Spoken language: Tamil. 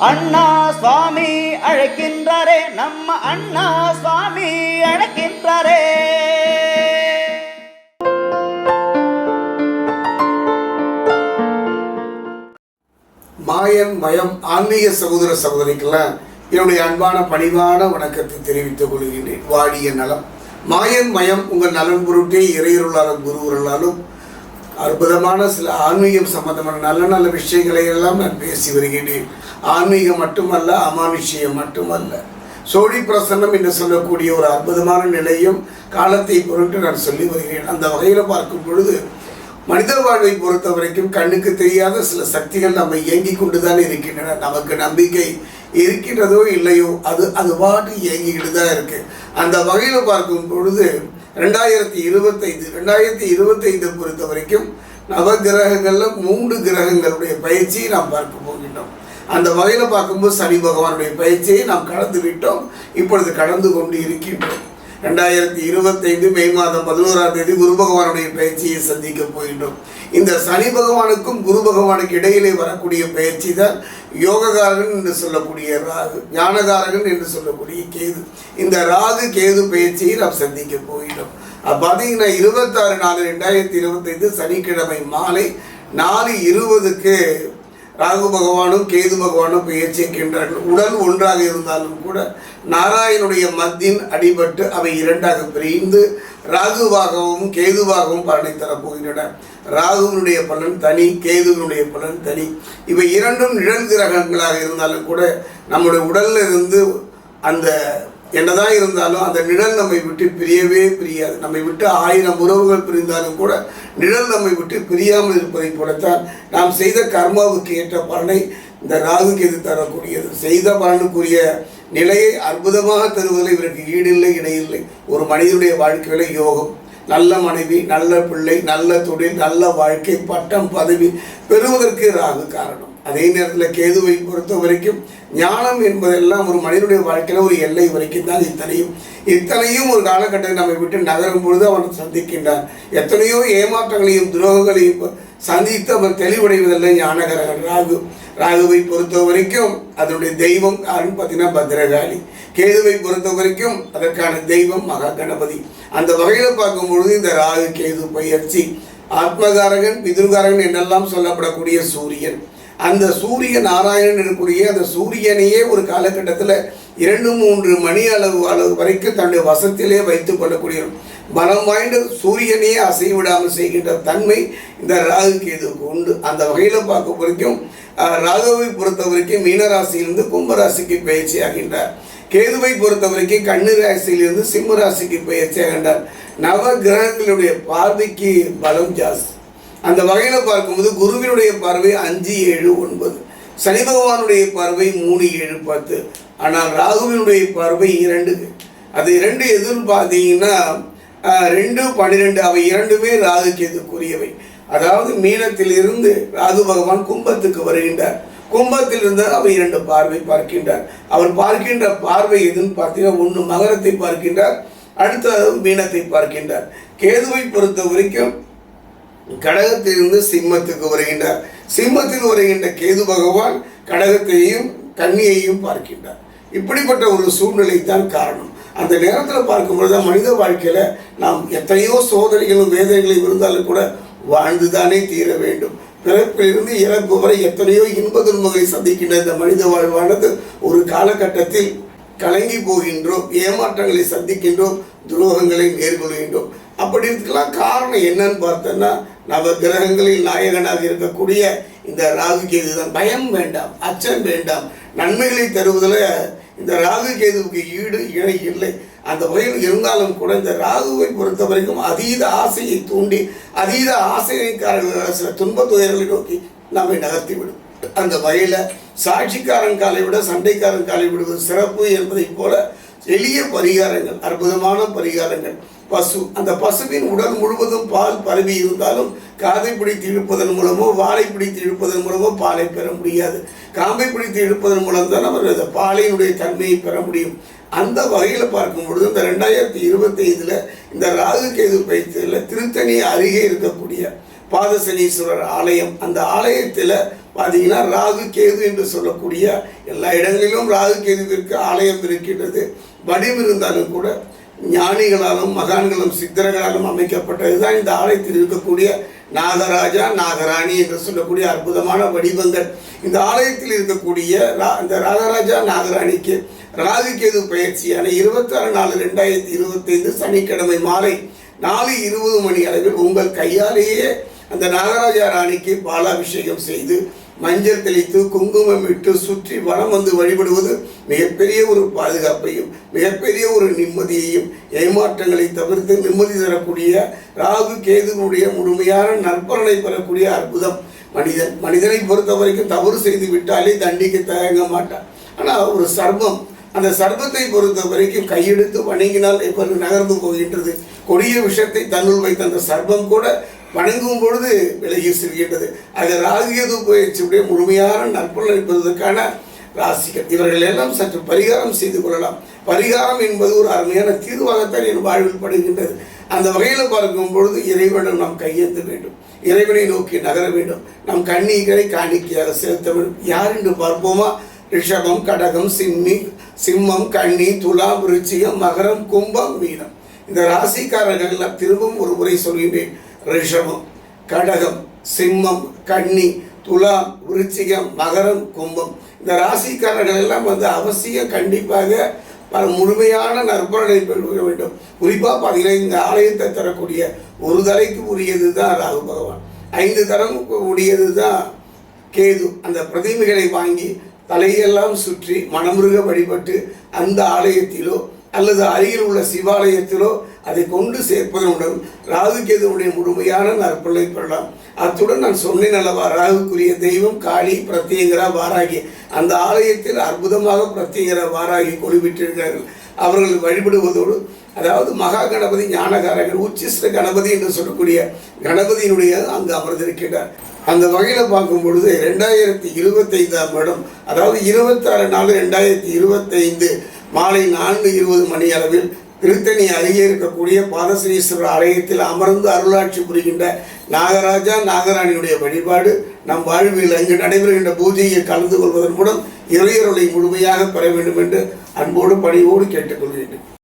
அண்ணா சுவாமி அழைக்கின்றாரே நம்ம அண்ணா சுவாமி அழைக்கின்றாரே. மாயன் மயம் ஆன்மீக சகோதர சகோதரிக்கெல்லாம் என்னுடைய அன்பான பணிவான வணக்கத்தை தெரிவித்துக் கொள்கின்றேன். வாடிய நலம். மாயன் மயம் உங்கள் நலன் பொருட்டே இறையருளாலும் குருவர்களாலும் அற்புதமான சில ஆன்மீகம் சம்பந்தமான நல்ல நல்ல விஷயங்களை எல்லாம் நான் பேசி வருகிறேன். ஆன்மீகம் மட்டுமல்ல அமானுஷியம் மட்டுமல்ல. சோழி பிரசன்னம் என்று சொல்லக்கூடிய ஒரு அற்புதமான நிலையும் காலத்தை பொருட்டு நான் சொல்லி வருகிறேன். அந்த வகையில் பார்க்கும் பொழுது மனித வாழ்வை பொறுத்த வரைக்கும் கண்ணுக்கு தெரியாத சில சக்திகள் நம்ம இயங்கிக் கொண்டுதான் இருக்கின்றன. நமக்கு நம்பிக்கை இருக்கின்றதோ இல்லையோ அது அது பாட்டு இயங்கிக்கிட்டு தான் இருக்கு. அந்த வகையில் பார்க்கும் பொழுது ரெண்டாயிரத்தி இருபத்தைந்து ரெண்டாயிரத்தி இருபத்தைந்து பொறுத்த வரைக்கும் நவ கிரகங்களில் மூன்று கிரகங்களுடைய பயிற்சியை நாம் பார்க்க போகின்றோம். அந்த வகையில் பார்க்கும்போது சனி பகவானுடைய பயிற்சியை நாம் கடந்து விட்டோம். இப்பொழுது கடந்து கொண்டு இருக்கின்றோம். ரெண்டாயிரத்தி இருபத்தைந்து மே மாதம் பதினோராம் தேதி குரு பகவானுடைய பயிற்சியை சந்திக்க போகின்றோம். இந்த சனி பகவானுக்கும் குரு பகவானுக்கு இடையிலே வரக்கூடிய பயிற்சி தான் யோககாரகன் என்று சொல்லக்கூடிய ராகு ஞானகாரகன் என்று சொல்லக்கூடிய கேது. இந்த ராகு கேது பயிற்சியை நாம் சந்திக்க போகின்றோம். பார்த்தீங்கன்னா இருபத்தாறு நாலு ரெண்டாயிரத்தி இருபத்தைந்து சனிக்கிழமை மாலை நாலு இருபதுக்கு ராகு பகவானும் கேது பகவானும் பெயர்ச்சிக்கின்றார்கள் உடல் ஒன்றாக இருந்தாலும் கூட நாராயணுடைய மத்தின் அடிபட்டு அவை இரண்டாக பிரிந்து ராகுவாகவும் கேதுவாகவும் பலனை தரப்போகின்றன. ராகுவினுடைய பலன் தனி கேதுவினுடைய பலன் தனி. இவை இரண்டும் நிழல் கிரகங்களாக இருந்தாலும் கூட நம்முடைய உடல்ல இருந்து அந்த என்னதான் இருந்தாலும் அந்த நிழல் நம்மை விட்டு பிரியவே பிரியாது. நம்மை விட்டு ஆயிரம் உறவுகள் பிரிந்தாலும் கூட நிழல் நம்மை விட்டு பிரியாமல் இருப்பதை போலத்தான் நாம் செய்த கர்மாவுக்கு ஏற்ற பலனை இந்த ராகுக்கு எது தரக்கூடியது. செய்த பலனுக்குரிய நிலையை அற்புதமாக தருவதில் இவருக்கு ஈடில்லை இணையில்லை. ஒரு மனிதனுடைய வாழ்க்கையில யோகம் நல்ல மனைவி நல்ல பிள்ளை நல்ல தொழில் நல்ல வாழ்க்கை பட்டம் பதவி பெறுவதற்கு ராகு காரணம். அதே நேரத்தில் கேதுவை பொறுத்த வரைக்கும் ஞானம் என்பதெல்லாம் ஒரு மனிதனுடைய வாழ்க்கையில் ஒரு எல்லை வரைக்கும் தான் இத்தனையும். இத்தனையும் ஒரு காலகட்டத்தில் நம்மை விட்டு நகரும் பொழுது அவன் சந்திக்கின்றான் எத்தனையோ ஏமாற்றங்களையும் துரோகங்களையும் சந்தித்து அவன் தெளிவடைவதில்லை ஞானகரகன் ராகு. ராகுவை பொறுத்த வரைக்கும் அதனுடைய தெய்வம் யாருன்னு பார்த்தீங்கன்னா பத்ரகாளி. கேதுவை பொறுத்த வரைக்கும் அதற்கான தெய்வம் மகா கணபதி அந்த வகையில் பார்க்கும்பொழுது இந்த ராகு கேது பயிற்சி ஆத்மகாரகன் பிதுர்காரகன் என்றெல்லாம் சொல்லப்படக்கூடிய சூரியன். அந்த சூரிய நாராயணன் இருக்கக்கூடிய அந்த சூரியனையே ஒரு காலகட்டத்தில் இரண்டு மூன்று மணி அளவு அளவு வரைக்கும் தன்னுடைய வசத்திலே வைத்துக் கொள்ளக்கூடிய பலம் வாய்ந்த சூரியனையே அசைவிடாமல் செய்கின்ற தன்மை இந்த ராகு கேதுவுக்கு உண்டு. அந்த வகையில் பார்க்க வரைக்கும் ராகுவை பொறுத்த வரைக்கும் மீனராசியிலிருந்து கும்பராசிக்கு பயிற்சி ஆகின்றார் கேதுவை பொறுத்த வரைக்கும் கண்ணு ராசியிலிருந்து சிம்ம ராசிக்கு பயிற்சி ஆகின்றார் நவ கிரகங்களுடைய பார்வைக்கு பலம் ஜாஸ்தி. அந்த வகையில் பார்க்கும்போது குருவினுடைய பார்வை அஞ்சு ஏழு ஒன்பது. சனி பகவானுடைய பார்வை மூணு ஏழு பத்து. ஆனால் ராகுவினுடைய பார்வை இரண்டு. அது இரண்டு எதுன்னு பார்த்தீங்கன்னா ரெண்டு பன்னிரெண்டு அவை இரண்டுமே ராகு எதுக்குரியவை அதாவது மீனத்திலிருந்து ராகு பகவான் கும்பத்துக்கு வருகின்றார். கும்பத்தில் இருந்து அவர் இரண்டு பார்வை பார்க்கின்றார். அவர் பார்க்கின்ற பார்வை எதுன்னு பார்த்தீங்கன்னா ஒன்று மகரத்தை பார்க்கின்றார் அடுத்தது மீனத்தை பார்க்கின்றார். கேதுவை பொறுத்த வரைக்கும் கடகத்திலிருந்து சிம்மத்துக்கு வருகின்றார். சிம்மத்தில் வருகின்ற கேது பகவான் கடகத்தையும் கண்ணியையும் பார்க்கின்றார். இப்படிப்பட்ட ஒரு சூழ்நிலை தான் காரணம். அந்த நேரத்தில் பார்க்கும்பொழுது தான் மனித வாழ்க்கையில் நாம் எத்தனையோ சோதனைகளும் வேதனைகளும் இருந்தாலும் கூட வாழ்ந்துதானே தீர வேண்டும். பிறப்பிலிருந்து இறப்பு வரை எத்தனையோ இன்ப துன்பங்களை சந்திக்கின்ற இந்த மனித வாழ்வானது ஒரு காலகட்டத்தில் கலங்கி போகின்றோம் ஏமாற்றங்களை சந்திக்கின்றோம் துரோகங்களை நேர்கொள்கின்றோம் அப்படி இருக்கலாம். காரணம் என்னன்னு பார்த்தோன்னா நவ கிரகங்களில் நாயகனாக இருக்கக்கூடிய இந்த ராகு கேது தான். பயம் வேண்டாம் அச்சம் வேண்டாம். நன்மைகளை தருவதில் இந்த ராகு கேதுவுக்கு ஈடு இணை இல்லை. அந்த வகையில் இருந்தாலும் கூட இந்த ராகுவை பொறுத்த வரைக்கும் அதீத ஆசையை தூண்டி அதீத ஆசைக்காரர்கள் சில துன்பத் துயர்களை நோக்கி நம்மை நகர்த்திவிடும். அந்த வகையில் சாட்சிக்காரன் காலை விட சண்டைக்காரன் காலை விடுவது சிறப்பு என்பதைப் போல எளிய பரிகாரங்கள் அற்புதமான பரிகாரங்கள். பசு அந்த பசுவின் உடல் முழுவதும் பால் பரவி இருந்தாலும் காதை பிடித்து இழுப்பதன் மூலமோ வாழை பிடித்து இழுப்பதன் மூலமோ பாலை பெற முடியாது. காம்பை பிடித்து இழுப்பதன் மூலம் தான் அவர் அந்த பாலையினுடைய தன்மையை பெற முடியும். அந்த வகையில் பார்க்கும் பொழுது இந்த ரெண்டாயிரத்தி இருபத்தி ஐந்தில் இந்த ராகு கேது பயிற்சியில் திருத்தணி அருகே இருக்கக்கூடிய பாதசனீஸ்வரர் ஆலயம் அந்த ஆலயத்தில் பார்த்தீங்கன்னா ராகு கேது என்று சொல்லக்கூடிய எல்லா இடங்களிலும் ராகு கேதுவிற்கு ஆலயம் இருக்கின்றது. வடிவம் இருந்தாலும் கூட ஞானிகளாலும் மகான்களும் சித்தர்களாலும் அமைக்கப்பட்டது தான் இந்த ஆலயத்தில் இருக்கக்கூடிய நாகராஜா நாகராணி என்று சொல்லக்கூடிய அற்புதமான வடிவங்கள். இந்த ஆலயத்தில் இருக்கக்கூடிய ரா- இந்த ராகராஜா நாகராணிக்கு ராகு கேது பயிற்சியான இருபத்தாறு நாலு ரெண்டாயிரத்தி இருபத்தைந்து சனிக்கிழமை மாலை நாலு இருபது மணி அளவில் உங்கள் கையாலேயே அந்த நாகராஜா ராணிக்கு பாலாபிஷேகம் செய்து மஞ்சள் தெளித்து குங்குமம் இட்டு சுற்றி வனம் வந்து வழிபடுவது மிகப்பெரிய ஒரு பாதுகாப்பையும் மிகப்பெரிய ஒரு நிம்மதியையும் ஏமாற்றங்களை தவிர்த்து நிம்மதி தரக்கூடிய ராகு கேதுனுடைய முழுமையான நற்பலனை பெறக்கூடிய அற்புதம். மனிதன் மனிதனை பொறுத்த வரைக்கும் தவறு செய்து விட்டாலே தண்டிக்க தயங்க மாட்டான். ஆனால் ஒரு சர்மம் அந்த சர்வத்தை பொறுத்த வரைக்கும் கையெடுத்து வணங்கினால் எப்படி நகர்ந்து போகின்றது? கொடிய விஷத்தை தன்னுள் வைத்த அந்த சர்ப்பம் கூட வணங்கும் பொழுது விலகி செல்கின்றது. அது ராகுகேது பயிற்சியுடைய முழுமையான நற்பலன் என்பதற்கான ராசிகள். இவர்கள் எல்லாம் சற்று பரிகாரம் செய்து கொள்ளலாம். பரிகாரம் என்பது ஒரு அருமையான தீர்வாகத்தான் என் வாழ்வில் படுகின்றது. அந்த வகையில் பார்க்கும் பொழுது இறைவனிடம் நாம் கையேற்ற வேண்டும். இறைவனை நோக்கி நகர வேண்டும். நம் கண்ணீரை காணிக்கையாக செலுத்த வேண்டும். யார் என்று பார்ப்போமா? ரிஷபம் கடகம் சிம்மி சிம்மம் கன்னி துலாம் விருச்சிகம் மகரம் கும்பம் மீனம். இந்த ராசிக்காரர்கள் திரும்பவும் ஒரு முறை சொல்கின்றேன். ரிஷபம் கடகம் சிம்மம் கன்னி துலாம் விருச்சிகம் மகரம் கும்பம். இந்த ராசிக்காரர்கள் எல்லாம் வந்து அவசியம் கண்டிப்பாக பல முழுமையான நற்பலனை பெற வேண்டும். குறிப்பாக பார்த்தீங்கன்னா இந்த ஆலயத்தை தரக்கூடிய ஒரு தலைக்கு உரியது தான் ராகு பகவான். ஐந்து தரம் உரியது தான் கேது. அந்த பிரதிமைகளை வாங்கி தலையெல்லாம் சுற்றி மனமுருக வழிபட்டு அந்த ஆலயத்திலோ அல்லது அருகில் உள்ள சிவாலயத்திலோ அதை கொண்டு சேர்ப்பதனுடன் ராகு கேதுவுடைய முழுமையான நற்பலை பெறலாம் அத்துடன் நான் சொன்னேன் அல்லவா ராகுக்குரிய தெய்வம் காளி பிரத்யேகரா வாராகி. அந்த ஆலயத்தில் அற்புதமாக பிரத்யேகரா வாராகி கொடிவிட்டிருக்கிறார்கள் அவர்கள் வழிபடுவதோடு அதாவது மகா கணபதி ஞானகாரகர் உச்சிஷ்ட கணபதி என்று சொல்லக்கூடிய கணபதியினுடைய அங்கு அமர்ந்திருக்கிறார் அந்த வகையில் பார்க்கும் பொழுது ரெண்டாயிரத்தி இருபத்தைந்தாம் வருடம் அதாவது இருபத்தாறு நாலு ரெண்டாயிரத்தி இருபத்தைந்து மாலை நான்கு இருபது மணி அளவில் திருத்தணி அருகே இருக்கக்கூடிய பாதசனீஸ்வரர் ஆலயத்தில் அமர்ந்து அருளாட்சி புரிகின்ற நாகராஜா நாகராணியுடைய வழிபாடு நம் வாழ்வில் அங்கு நடைபெறுகின்ற பூஜையை கலந்து கொள்வதன் மூலம் இறையருளை முழுமையாக பெற வேண்டும் என்று அன்போடு பணிவோடு கேட்டுக்கொள்கிறேன்